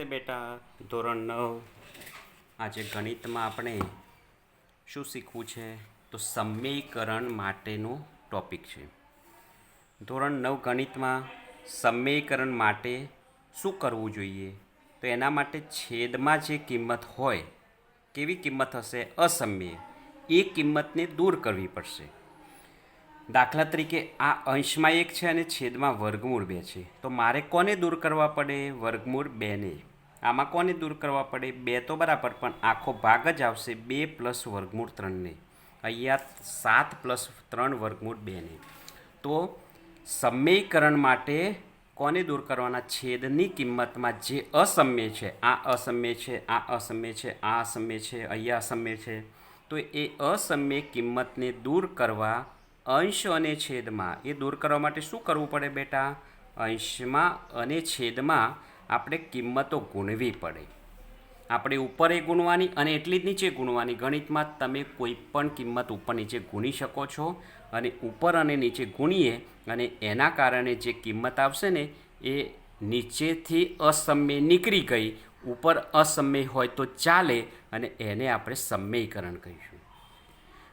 નમસ્તે બેટા, ધોરણ નવ. આજે ગણિતમાં આપણે શું શીખવું છે? તો સમીકરણ માટેનો ટોપિક છે. ધોરણ નવ ગણિતમાં સમીકરણ માટે શું કરવું જોઈએ? તો એના માટે છેદમાં જે કિંમત હોય, કેવી કિંમત હશે? અસમ્ય. એ કિંમતને દૂર કરવી પડશે. દાખલા તરીકે આ અંશમાં એક છે અને છેદમાં વર્ગમૂળ બે છે. તો મારે કોને દૂર કરવા પડે? વર્ગમૂળ બેને. આમાં કોને દૂર કરવા પડે? બે તો બરાબર, પણ આખો ભાગ જ આવશે બે પ્લસ વર્ગમૂળ ત્રણને. અહીંયા સાત પ્લસ ત્રણ વર્ગમૂળ બેને. તો સમીકરણ માટે કોને દૂર કરવાના? છેદની કિંમતમાં જે અસમ્ય છે, આ અસમ્ય છે, આ અસમ્ય છે, આ અસમ્ય છે, અહીંયા અસમ્ય છે. તો એ અસમ્ય કિંમતને દૂર કરવા અંશ અને છેદમાં. એ દૂર કરવા માટે શું કરવું પડે બેટા? અંશમાં અને છેદમાં આપણે કિંમતો ગુણવી પડે. આપણે ઉપર એ ગુણવાની અને એટલી જ નીચે ગુણવાની. ગણિતમાં તમે કોઈ પણ કિંમત ઉપર નીચે ગુણી શકો છો અને ઉપર અને નીચે ગુણીએ અને એના કારણે જે કિંમત આવશે ને, એ નીચેથી અસમ્ય નીકળી ગઈ. ઉપર અસમ્ય હોય તો ચાલે અને એને આપણે સમ્યકરણ કહીશું.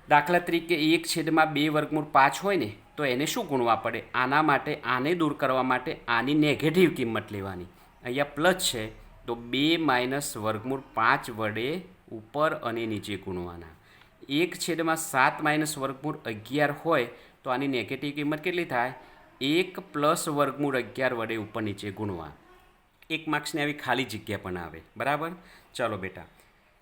દાખલા તરીકે એક છેદમાં બે વર્ગમૂળ પાંચ હોય ને, તો એને શું ગુણવા પડે? આના માટે, આને દૂર કરવા માટે આની નેગેટિવ કિંમત લેવાની. અહીંયા પ્લસ છે, તો બે માઇનસ વર્ગમૂળ પાંચ વડે ઉપર અને નીચે ગુણવાના. એક છેદમાં સાત માઇનસ વર્ગમૂળ અગિયાર હોય, તો આની નેગેટિવ કિંમત કેટલી થાય? એક પ્લસ વર્ગમૂળ અગિયાર વડે ઉપર નીચે ગુણવા. એક માર્ક્સની આવી ખાલી જગ્યા પણ આવે. બરાબર? ચલો બેટા.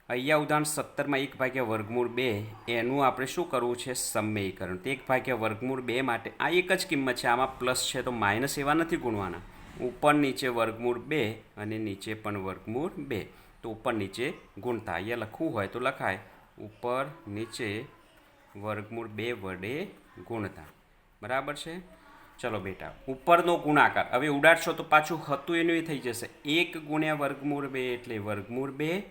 અહીંયા ઉદાહરણ સત્તરમાં એક ભાગ્યા વર્ગમૂળ બે, એનું આપણે શું કરવું છે? સમ્યયકરણ તો એક ભાગ્યા વર્ગમૂળ બે માટે આ એક જ કિંમત છે. આમાં પ્લસ છે તો માઇનસ એવા નથી ગુણવાના. ઉપર નીચે વર્ગમૂળ બે અને નીચે પણ વર્ગમૂળ બે. તો ઉપર નીચે ગુણતા, અહીંયા લખવું હોય તો લખાય. ઉપર નીચે વર્ગમૂળ બે વડે ગુણતા. બરાબર છે? ચલો બેટા, ઉપરનો ગુણાકાર. હવે ઉડાડશો તો પાછું હતું એનું એ થઈ જશે. એક ગુણ્યા વર્ગમૂળ બે એટલે વર્ગમૂળ બે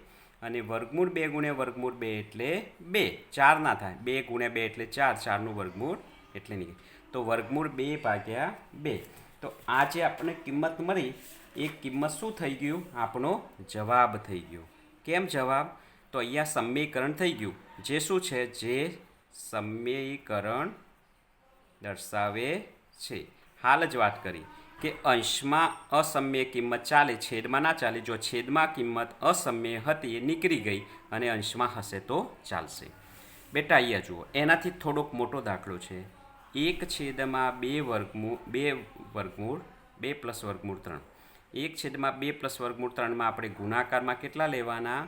અને વર્ગમૂળ બે ગુણ્યા વર્ગમૂળ બે એટલે બે. ચાર ના થાય. બે ગુણ્યા બે એટલે ચાર. ચારનું વર્ગમૂળ એટલે નહીં તો વર્ગમૂળ બે ભાગ્યા બે. તો આ જે આપણને કિંમત મળી, એ કિંમત શું થઈ ગયું? આપણો જવાબ થઈ ગયો. કેમ જવાબ? તો અહીંયા સમીકરણ થઈ ગયું. જે શું છે? જે સમીકરણ દર્શાવે છે. હાલ જ વાત કરી કે અંશમાં અસમ્ય કિંમત ચાલે, છેદમાં ના ચાલે. જો છેદમાં કિંમત અસમ્ય હતી, એ નીકળી ગઈ અને અંશમાં હશે તો ચાલશે. બેટા, અહીંયા જુઓ. એનાથી થોડોક મોટો દાખલો છે. એક છેદમાં બે વર્ગમૂળ બે વર્ગમૂળ બે પ્લસ વર્ગમૂળ ત્રણ. એક છેદમાં બે પ્લસ વર્ગમૂળ ત્રણમાં આપણે ગુણાકારમાં કેટલા લેવાના?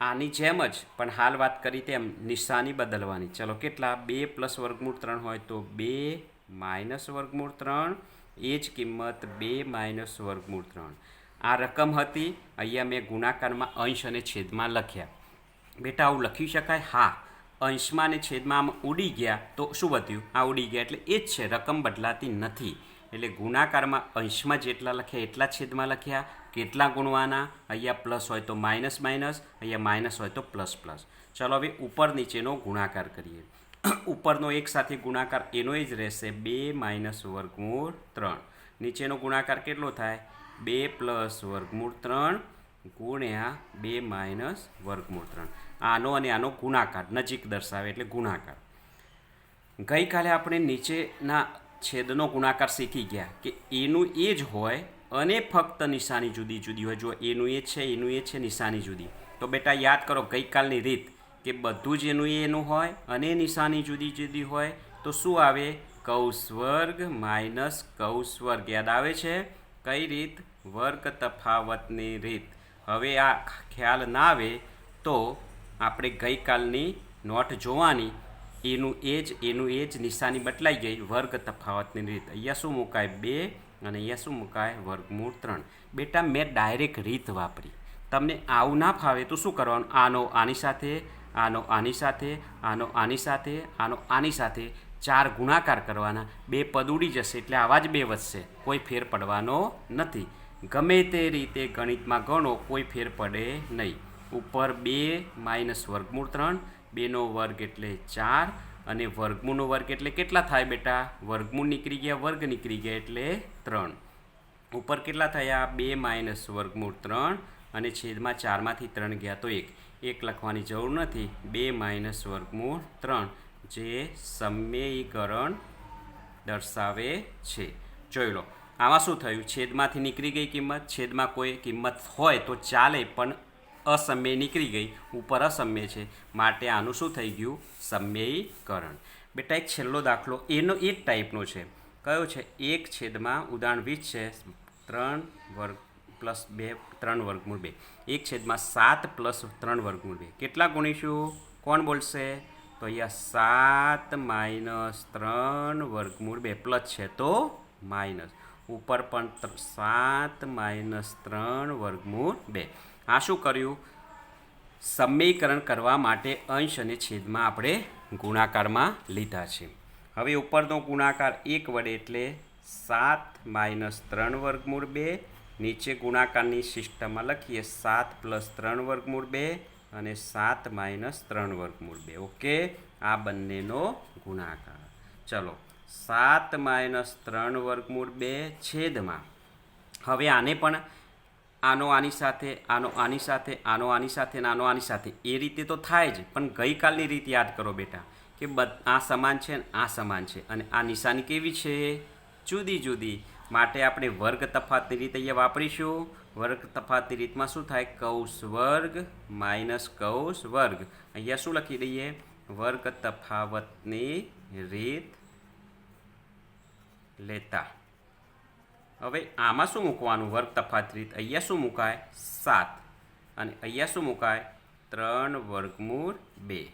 આની જેમ જ, પણ હાલ વાત કરી તેમ નિશાની બદલવાની. ચલો કેટલા? બે પ્લસ વર્ગમૂળ ત્રણ હોય તો બે માઇનસ વર્ગમૂળ ત્રણ. એ જ કિંમત બે માઇનસ વર્ગમૂળ ત્રણ. આ રકમ હતી, અહીંયા મેં ગુણાકારમાં અંશ અને છેદમાં લખ્યા. બેટા, આવું લખી શકાય? હા. અંશમાં અને છેદમાં આમ ઉડી ગયા, તો શું વધ્યું? આ ઉડી ગયા એટલે એ જ છે, રકમ બદલાતી નથી. એટલે ગુણાકારમાં અંશમાં જેટલા લખ્યા, એટલા છેદમાં લખ્યા. કેટલા ગુણવાના? અહીંયા પ્લસ હોય તો માઇનસ માઇનસ અહીંયા માઇનસ હોય તો પ્લસ પ્લસ ચલો હવે ઉપર નીચેનો ગુણાકાર કરીએ. ઉપરનો એક સાથે ગુણાકાર એનો જ રહેશે, બે માઇનસ વર્ગમૂળ ત્રણ. નીચેનો ગુણાકાર કેટલો થાય? બે પ્લસ વર્ગમૂળ ત્રણ. ગુણ્યા બે માઇનસ વર્ગમૂળ ત્રણ. આનો અને આનો ગુણાકાર, નજીક દર્શાવે એટલે ગુણાકાર. ગઈકાલે આપણે નીચેના છેદનો ગુણાકાર શીખી ગયા કે એનું એ જ હોય અને ફક્ત નિશાની જુદી જુદી હોય. જો એનું એ છે, એનું એ છે, નિશાની જુદી. તો બેટા યાદ કરો ગઈકાલની રીત કે બધું જ એનું એનું હોય અને નિશાની જુદી જુદી હોય. તો શું આવે? કૌશ વર્ગ માઇનસ કૌશ વર્ગ યાદ આવે છે? કઈ રીત? વર્ગ તફાવતની રીત. હવે આ ખ્યાલ ના આવે તો આપણે ગઈકાલની નોટ જોવાની. એનું એ જ એનું એ જ નિશાની બદલાઈ ગઈ. વર્ગ તફાવતની રીત. અહીંયા શું મુકાય? બે અને અહીંયા શું મુકાય? વર્ગમૂળ ત્રણ. બેટા, મેં ડાયરેક્ટ રીત વાપરી. તમને આવું ના ફાવે તો શું કરવાનું? આનો આની સાથે, આનો આની સાથે, આનો આની સાથે, આનો આની સાથે ચાર ગુણાકાર કરવાના. બે પદ ઉડી જશે એટલે આવા જ બે વધશે. કોઈ ફેર પડવાનો નથી. ગમે તે રીતે ગણિતમાં ગણો કોઈ ફેર પડે નહીં. ઉપર બે માઇનસ વર્ગમૂળ ત્રણ, બેનો વર્ગ એટલે ચાર અને વર્ગમૂળનો વર્ગ એટલે કેટલા થાય બેટા? વર્ગમૂળ નીકળી ગયા, વર્ગ નીકળી ગયા એટલે ત્રણ. ઉપર કેટલા થયા? બે માઇનસ વર્ગમૂળ ત્રણ અને છેદમાં ચારમાંથી ત્રણ ગયા તો એક. એક લખવાની જરૂર નથી. બે માઇનસ વર્ગમૂળ ત્રણ જે સમયીકરણ દર્શાવે છે. જોઈ લો. આમાં શું થયું? છેદમાંથી નીકળી ગઈ કિંમત? છેદમાં કોઈ કિંમત હોય તો ચાલે, પણ અસમય નીકળી ગઈ. ઉપર અસમ્ય છે. માટે આનું શું થઈ ગયું? સમ્યયીકરણ. બેટા, એક છેલ્લો દાખલો. એનો એ જ ટાઈપનો છે. કયો છે? એક છેદમાં ઉદાહરણ વીસ છે. ત્રણ વર્ગ પ્લસ બે, ત્રણ વર્ગમૂળ બે. એક છેદમાં સાત પ્લસ ત્રણ વર્ગમૂળ બે. કેટલા ગુણીશું? કોણ બોલશે? તો અહીંયા સાત માઇનસ ત્રણ વર્ગમૂળ બે. પ્લસ છે તો માઇનસ. ઉપર પણ સાત માઇનસ ત્રણ વર્ગમૂળ બે. આ શું કર્યું? સમીકરણ કરવા માટે અંશ અને છેદમાં આપણે ગુણાકારમાં લીધા છે. હવે ઉપરનો ગુણાકાર એક વડે એટલે સાત માઇનસ ત્રણ વર્ગમૂળ બે. નીચે ગુણાકારની સિસ્ટમમાં લખીએ સાત પ્લસ ત્રણ વર્ગમૂળ બે અને સાત માઇનસ ત્રણ વર્ગમૂળ બે. ઓકે? આ બંનેનો ગુણાકાર. ચલો સાત માઇનસ ત્રણ વર્ગમૂળ બે છેદમાં. હવે આને પણ આનો આની સાથે, આનો આની સાથે, આનો આની સાથે અને આનો આની સાથે. એ રીતે તો થાય જ, પણ ગઈકાલની રીત યાદ કરો બેટા, કે આ સમાન છે ને આ સમાન છે. અને આ નિશાની કેવી છે? જુદી જુદી. માટે આપણે વર્ગ તફાતની રીત અહીંયા વાપરીશું. વર્ગ તફાતની રીતમાં શું થાય? કૌશ વર્ગ માઇનસ કૌશ વર્ગ. અહીંયા શું લખી દઈએ? વર્ગ તફાવતની રીત લેતા. હવે આમાં શું મૂકવાનું? વર્ગ તફાત રીત. અહીંયા શું મુકાય? સાત. અને અહીંયા શું મુકાય? ત્રણ વર્ગમૂળ બે.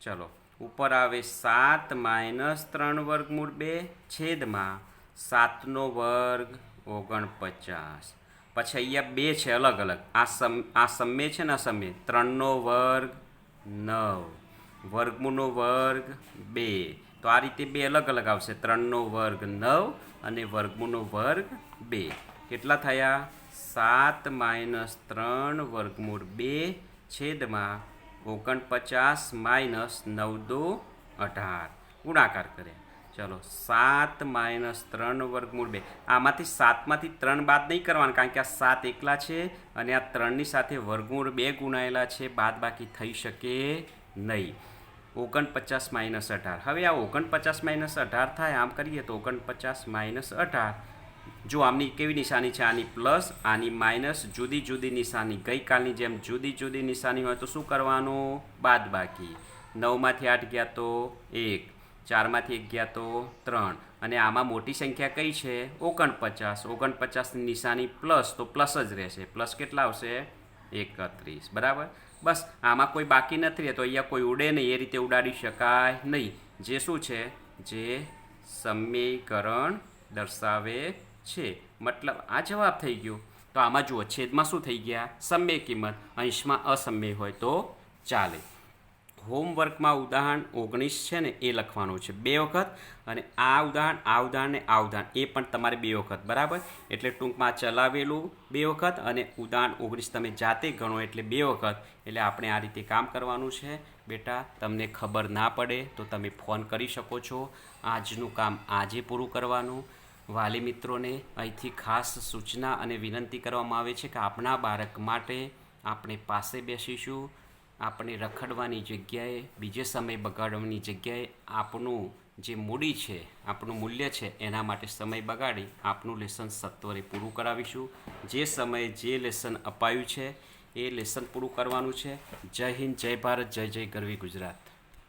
ચલો, ઉપર આવે સાત માઇનસ ત્રણ વર્ગમૂળ બે, છેદમાં સાતનો વર્ગ ઓગણપચાસ. પછી અહીંયા બે છે અલગ અલગ. આ સમ, આ સમય છે ને સમય ત્રણનો વર્ગ નવ. વર્ગમૂળનો વર્ગ બે. તો આ રીતે બે અલગ અલગ આવશે. ત્રણનો વર્ગ નવ અને વર્ગમૂળનો વર્ગ બે. કેટલા થયા? સાત માઇનસ ત્રણ વર્ગમૂળ બે છેદમાં ઓગણપચાસ માઇનસ નવ દો અઢાર. ગુણાકાર કરે ચલો, સાત માઇનસ ત્રણ વર્ગમૂળ બે. આમાંથી સાતમાંથી ત્રણ બાદ નહીં કરવાના, કારણ કે આ સાત એકલા છે અને આ ત્રણની સાથે વર્ગમૂળ બે ગુણાયેલા છે. બાદ બાકી થઈ શકે નહીં. ઓગણપચાસ માઇનસ અઢાર. હવે આ ઓગણપચાસ માઇનસ અઢાર થાય, આમ કરીએ તો ઓગણપચાસ માઇનસ અઢાર. જો આમની કેવી નિશાની છે? આની પ્લસ, આની માઇનસ, જુદી જુદી નિશાની. ગઈકાલની જેમ જુદી જુદી નિશાની હોય તો શું કરવાનું? બાદ બાકી નવમાંથી આઠ ગયા તો એક, ચારમાંથી એક ગયા તો ત્રણ. અને આમાં મોટી સંખ્યા કઈ છે? ઓગણપચાસ. ઓગણપચાસની નિશાની પ્લસ તો પ્લસ જ રહેશે. પ્લસ કેટલા આવશે? એકત્રીસ. બરાબર? બસ, આમાં કોઈ બાકી નથી રહેતો. અહીંયા કોઈ ઉડે નહીં, એ રીતે ઉડાડી શકાય નહીં. જે શું છે? જે સમીકરણ દર્શાવે છે. મતલબ આ જવાબ થઈ ગયો. તો આમાં જુઓ, છેદમાં શું થઈ ગયા? સમય કિંમત. અંશમાં અસમય હોય તો ચાલે. હોમવર્કમાં ઉદાહરણ ઓગણીસ છે ને, એ લખવાનું છે. બે વખત અને આ ઉદાહરણ આ ઉદાહરણ ને આ ઉદાહરણ, એ પણ તમારે બે વખત, બરાબર? એટલે ટૂંકમાં ચલાવેલું બે વખત અને ઉદાહરણ ઓગણીસ તમે જાતે ગણો એટલે બે વખત. એટલે આપણે આ રીતે કામ કરવાનું છે. બેટા, તમને ખબર ના પડે તો તમે ફોન કરી શકો છો. આજનું કામ આજે પૂરું કરવાનું. વાલી મિત્રોને અહીંથી ખાસ સૂચના અને વિનંતી કરવામાં આવે છે કે આપણા બાળક માટે આપણે પાસે બેસીશું. આપણે રખડવાની જગ્યાએ, બીજે સમય બગાડવાની જગ્યાએ આપણું જે મૂડી છે, આપણું મૂલ્ય છે, એના માટે સમય બગાડી આપનું લેસન સત્વરે પૂરું કરાવીશું. જે સમયે જે લેસન અપાયું છે, એ લેસન પૂરું કરવાનું છે. જય હિન્દ, જય ભારત, જય જય ગરવી ગુજરાત.